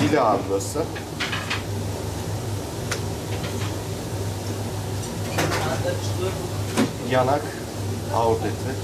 Dili abi burası. Yanak, aort eti.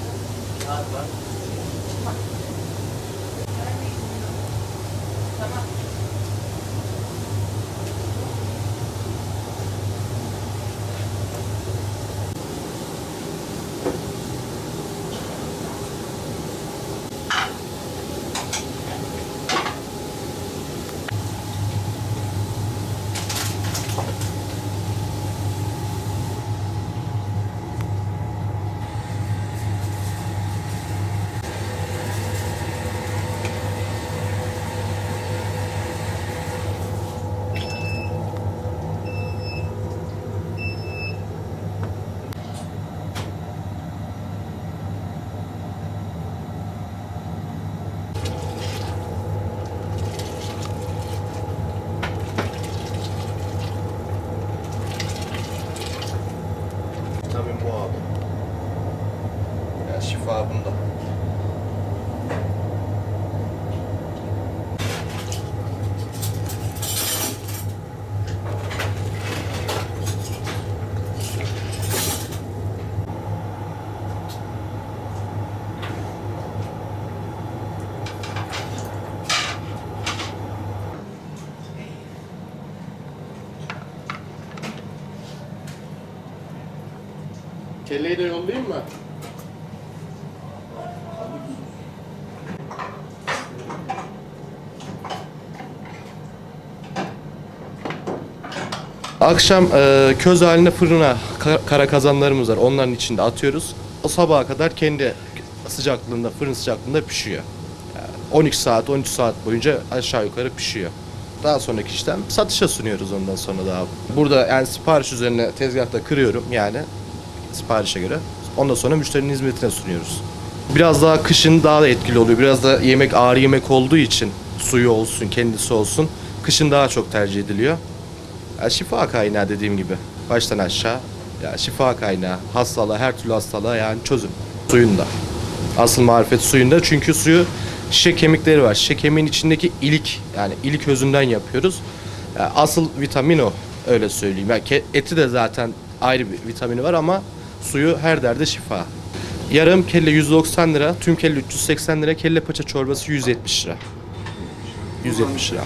Vitamin bu abi. Ya şifa bunda. Kelleyi de yollayayım mı? Akşam e, köz haline fırına ka- kara kazanlarımız var. Onların içinde atıyoruz. O sabaha kadar kendi sıcaklığında, fırın sıcaklığında pişiyor. Yani 12 saat, 13 saat boyunca aşağı yukarı pişiyor. Daha sonraki işlem satışa sunuyoruz ondan sonra da abi. Burada yani sipariş üzerine tezgahta kırıyorum yani siparişe göre. Ondan sonra müşterinin hizmetine sunuyoruz. Biraz daha kışın daha da etkili oluyor. Biraz da yemek ağır yemek olduğu için suyu olsun, kendisi olsun. Kışın daha çok tercih ediliyor. Ya şifa kaynağı dediğim gibi. Baştan aşağı. Ya şifa kaynağı. Hastalığa, her türlü hastalığa yani çözüm. Suyunda. Asıl marifet suyunda. Çünkü suyu şişe kemikleri var. Şişe kemiğin içindeki ilik yani ilik özünden yapıyoruz. Ya asıl vitamin o. Öyle söyleyeyim. Yani eti de zaten ayrı bir vitamini var ama suyu her derde şifa. Yarım kelle 190 lira, tüm kelle 380 lira, kelle paça çorbası 170 lira. 170 lira.